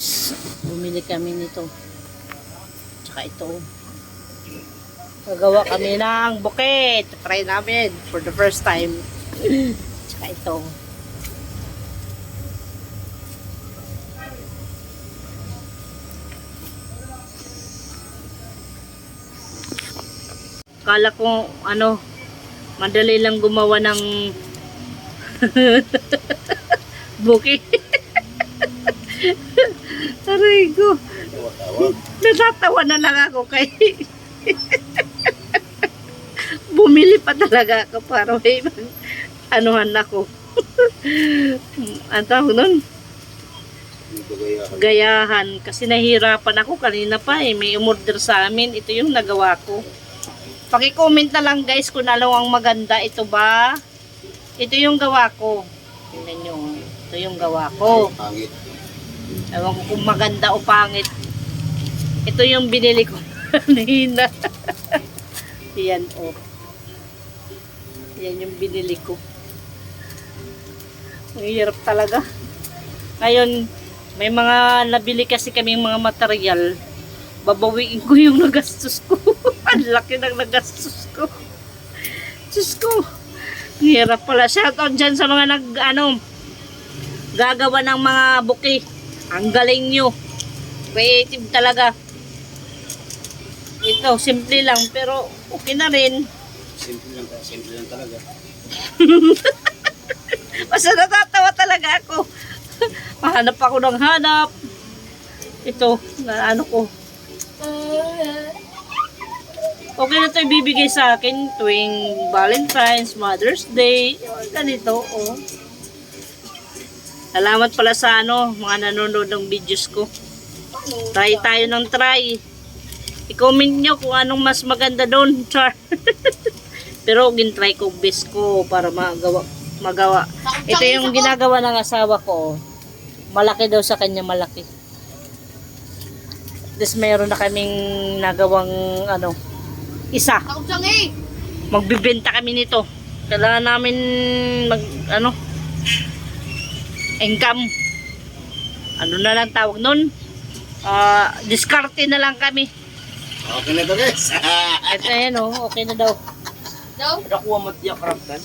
Is, bumili kami nito. Tsaka ito. Gagawa kami ng bouquet. Try namin for the first time. Tsaka ito. Kala ko ano, madali lang gumawa ng bouquet. Aray ko. Natatawa na lang ako kay bumili pa talaga ako para may anuhan ako. Ang tawag nun? Gayahan. Kasi nahihirapan ako kanina pa eh. May umorder sa amin. Ito yung nagawa ko. Paki-comment na lang guys kung ano ang maganda. Ito ba? Ito yung gawa ko. Tingnan nyo. Ito yung gawa ko. Pangit. Ewan ko kung maganda o pangit. Ito yung binili ko. Kanina. Yan o. Yan yung binili ko. Ang hirap talaga. Ngayon, may mga nabili kasi kaming mga material. Babawiin ko yung nagastos ko. Ang laki ng nagastos ko. Diyos ko. Hirap pala. Shoutout dyan sa mga nag, ano, gagawa ng mga buki. Ang galing nyo. Creative talaga. Ito, simple lang, pero okay na rin. Simple lang, simple lang talaga. Basta natatawa talaga ako. Mahanap ako ng hanap. Ito, na ano ko. Okay na ito ibibigay sa akin tuwing Valentine's, Mother's Day. Ganito, oh. Salamat pala sa ano, mga nanonood ng videos ko. Try tayo ng try. I-comment nyo kung anong mas maganda doon, char. Pero gin-try ko best ko para magawa magawa. Ito yung ginagawa ng asawa ko. Malaki daw sa kanya, malaki. Tapos meron na kaming nagawang ano, isa. Magbibenta kami nito. Kailangan namin mag, ano, income. Ano na lang tawag nun? Ah, diskarte na lang kami. Okay na to guys. Ito yan oh, okay na daw. Daw? Nakuha mo tiyak karaptan.